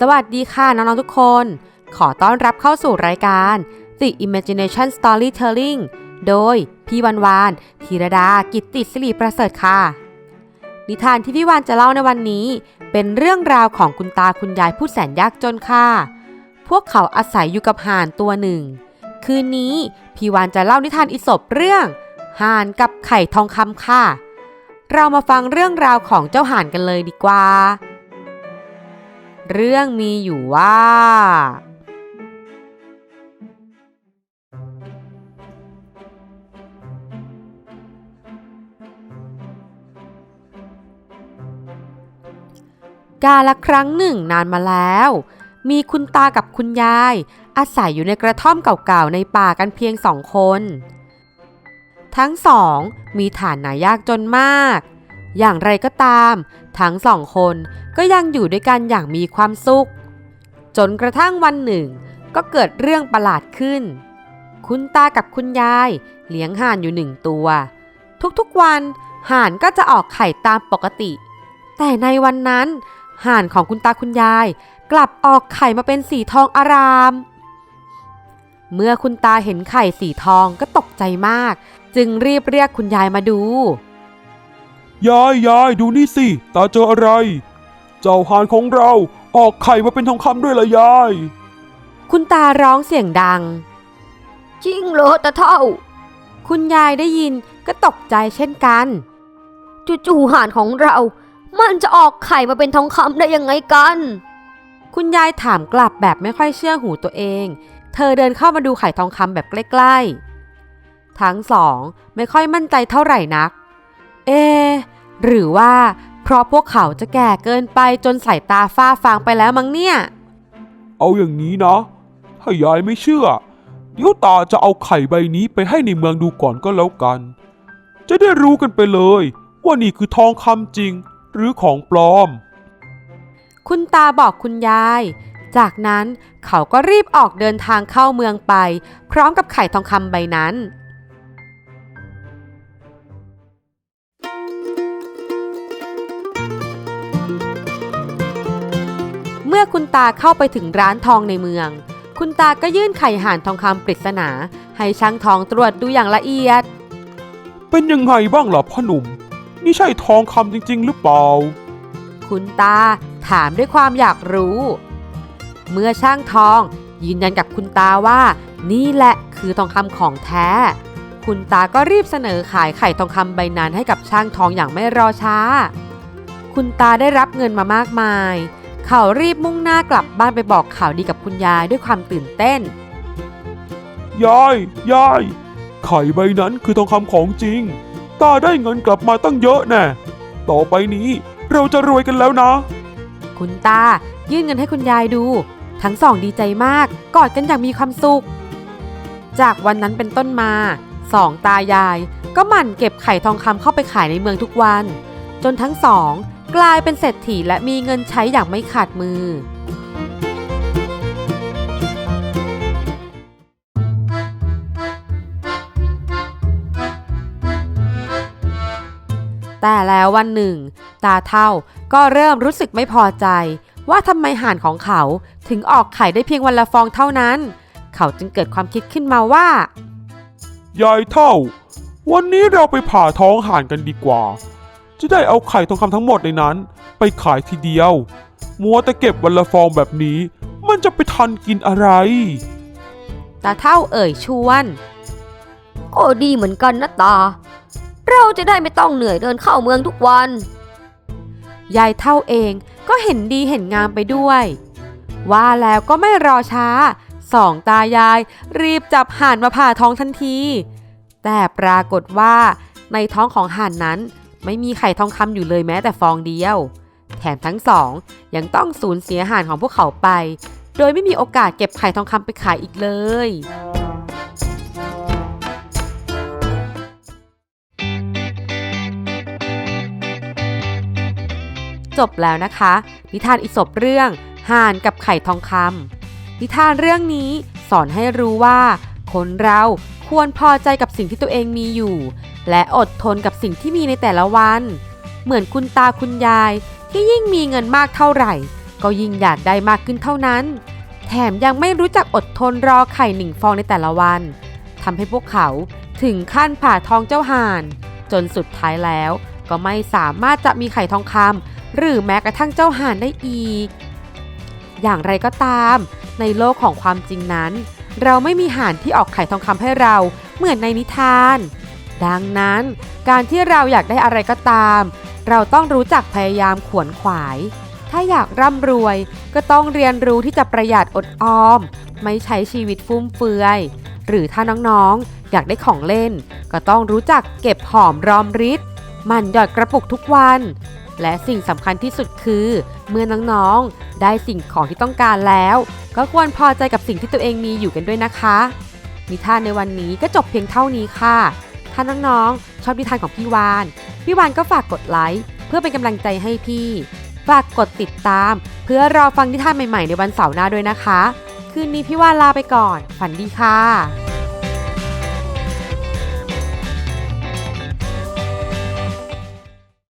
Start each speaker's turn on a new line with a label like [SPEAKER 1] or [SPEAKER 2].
[SPEAKER 1] สวัสดีค่ะน้องๆทุกคน ขอต้อนรับเข้าสู่รายการ The Imagination Storytelling โดยพี่วันวานธีรดากิตติศิริประเสริฐค่ะ นิทานที่พี่วานจะเล่าในวันนี้ เป็นเรื่องราวของคุณตาคุณยายผู้แสนยากจนค่ะ พวกเขาอาศัยอยู่กับห่านตัวหนึ่ง คืนนี้พี่วานจะเล่านิทานอิศบเรื่องห่านกับไข่ทองคำค่ะ เรามาฟังเรื่องราวของเจ้าห่านกันเลยดีกว่า เรื่องมีอยู่ว่า กาละครั้งหนึ่งนานมาแล้ว มีคุณตากับคุณยาย อาศัยอยู่ในกระท่อมเก่าๆในป่ากันเพียงสองคน ทั้งสองมีฐานะยากจนมาก อย่างไรก็ตาม ทั้งสองคนก็ยังอยู่ด้วยกันอย่างมีความสุข จนกระทั่งวันหนึ่ง ก็เกิดเรื่องประหลาดขึ้น คุณตากับคุณยายเลี้ยงห่านอยู่หนึ่งตัว ทุกๆวันห่านก็จะออกไข่ตามปกติ แต่ในวันนั้นห่านของคุณตาคุณยาย กลับออกไข่มาเป็นสีทองอาราม เมื่อคุณตาเห็นไข่สีทองก็ตกใจมาก จึงรีบเรียกคุณยายมาดู
[SPEAKER 2] ยายยายดูนี่สิ ตาเจออะไร เจ้าหานของเราออกไข่มาเป็นทองคำด้วยละยาย
[SPEAKER 1] คุณตาร้องเสียงดัง
[SPEAKER 3] จริงเหรอตาเท่า
[SPEAKER 1] คุณยายได้ยินก็ตกใจเช่นกัน
[SPEAKER 3] จู่ๆห่านของเรา มันจะออกไข่มาเป็นทองคำได้ยังไงกัน
[SPEAKER 1] คุณยายถามกลับแบบไม่ค่อยเชื่อหูตัวเอง เธอเดินเข้ามาดูไข่ทองคำแบบใกล้ๆ ทั้งสองไม่ค่อยมั่นใจเท่าไหร่นัก เอะหรือว่า เพราะพวกเขาจะแก่เกินไปจนสายตาฝ้าฟางไปแล้วมั้งเนี่ย
[SPEAKER 2] เอาอย่างนี้นะ ถ้ายายไม่เชื่อ เดี๋ยวตาจะเอาไข่ใบนี้ไปให้ในเมืองดูก่อนก็แล้วกัน จะได้รู้กันไปเลย ว่านี่คือทองคำจริง หรือของปลอม
[SPEAKER 1] คุณตาบอกคุณยาย จากนั้นเขาก็รีบออกเดินทางเข้าเมืองไป พร้อมกับไข่ทองคำใบนั้น อคุณตาเข้าไปถึงร้านทองในเมือง คุณตาก็ยื่นไข่ห่านทองคำปริศนา ให้ช่างทองตรวจดูอย่างละเอียด
[SPEAKER 2] เป็นยังไงบ้างล่ะพ่อหนุ่ม นี่ใช่ทองคำจริง ๆ หรือเปล่า
[SPEAKER 1] คุณตาถามด้วยความอยากรู้ เมื่อช่างทอง ยืนยันกับคุณตาว่า นี่แหละคือทองคำของแท้ คุณตาก็รีบเสนอขายไข่ทองคำใบนั้นให้กับช่างทองอย่างไม่รอช้า คุณตาได้รับเงินมามากมาย เขารีบมุ่งหน้ากลับบ้านไปบอกข่าวดีกับคุณยายด้วยความตื่นเต้น
[SPEAKER 2] ยายยาย ไข่ใบนั้นคือทองคำของจริง ตาได้เงินกลับมาตั้งเยอะแน่ ต่อไปนี้เราจะรวยกันแล้วนะ
[SPEAKER 1] คุณตายื่นเงินให้คุณยายดู ทั้งสองดีใจมากกอดกันอย่างมีความสุข จากวันนั้นเป็นต้นมาสองตายายก็หมั่นเก็บไข่ทองคำเข้าไปขายในเมืองทุกวัน จนทั้งสอง กลายเป็นเศรษฐีและมีเงินใช้อย่างไม่ขาดมือ แต่แล้ววันหนึ่ง ตาเท่าก็เริ่มรู้สึกไม่พอใจ ว่าทำไมห่านของเขาถึงออกไข่ได้เพียงวันละฟองเท่านั้น เขาจึงเกิดความคิดขึ้นมาว่า
[SPEAKER 2] ยายเท่า วันนี้เราไปผ่าท้องห่านกันดีกว่า จะได้เอาไข่ทองคำทั้งหมดในนั้น ไปขายทีเดียว มัวแต่เก็บวันละฟองแบบนี้ มันจะไปทันกินอะไร
[SPEAKER 1] ตาเท่าเอ่ยชวน
[SPEAKER 3] ก็ดีเหมือนกันนะตา เราจะได้ไม่ต้องเหนื่อยเดินเข้าเมืองทุกวัน
[SPEAKER 1] ยายเท่าเองก็เห็นดีเห็นงามไปด้วย ว่าแล้วก็ไม่รอช้า สองตายาย รีบจับห่านมาผ่าท้องทันที แต่ปรากฏว่าในท้องของห่านนั้น ไม่มีไข่ทองคำอยู่เลยแม้แต่ฟองเดียว แถมทั้งสองยังต้องสูญเสียหานของพวกเขาไป โดยไม่มีโอกาสเก็บไข่ทองคำไปขายอีกเลย จบแล้วนะคะ นิทานอิศบเรื่องห่านกับไข่ทองคำนิทานเรื่องนี้สอนให้รู้ว่า คนเราควรพอใจกับสิ่งที่ตัวเองมีอยู่ และอดทนกับสิ่งที่มีในแต่ละวัน เหมือนคุณตาคุณยายที่ยิ่งมีเงินมากเท่าไหร่ ก็ยิ่งอยากได้มากขึ้นเท่านั้น แถมยังไม่รู้จักอดทนรอไข่หนึ่งฟองในแต่ละวันทำให้พวกเขาถึงขั้นผ่าทองเจ้าห่าน จนสุดท้ายแล้ว ก็ไม่สามารถจะมีไข่ทองคำหรือแม้กระทั่งเจ้าห่านได้อีก อย่างไรก็ตาม ในโลกของความจริงนั้น เราไม่มีห่านที่ออกไข่ทองคำให้เราเหมือนในนิทาน ดังนั้นการที่เราอยากได้อะไรก็ตาม เราต้องรู้จักพยายามขวนขวาย ถ้าอยากร่ำรวยก็ต้องเรียนรู้ที่จะประหยัดอดออม ไม่ใช้ชีวิตฟุ่มเฟือย หรือถ้าน้องๆ อยากได้ของเล่น ก็ต้องรู้จักเก็บหอมรอมริดมันหยอดกระปุกทุกวัน และสิ่งสำคัญที่สุดคือ เมื่อน้องๆ ได้สิ่งของที่ต้องการแล้ว ก็ควรพอใจกับสิ่งที่ตัวเองมีอยู่กันด้วยนะคะ นิทานในวันนี้ก็จบเพียงเท่านี้ค่ะ ถ้าน้องๆ ชอบนิทานของพี่วาน พี่วานก็ฝากกดไลค์เพื่อเป็นกำลังใจให้พี่ ฝากกดติดตาม เพื่อรอฟังนิทานใหม่ๆ ในวันเสาร์หน้าด้วยนะคะ คืนนี้พี่วานลาไปก่อน ฝันดีค่ะ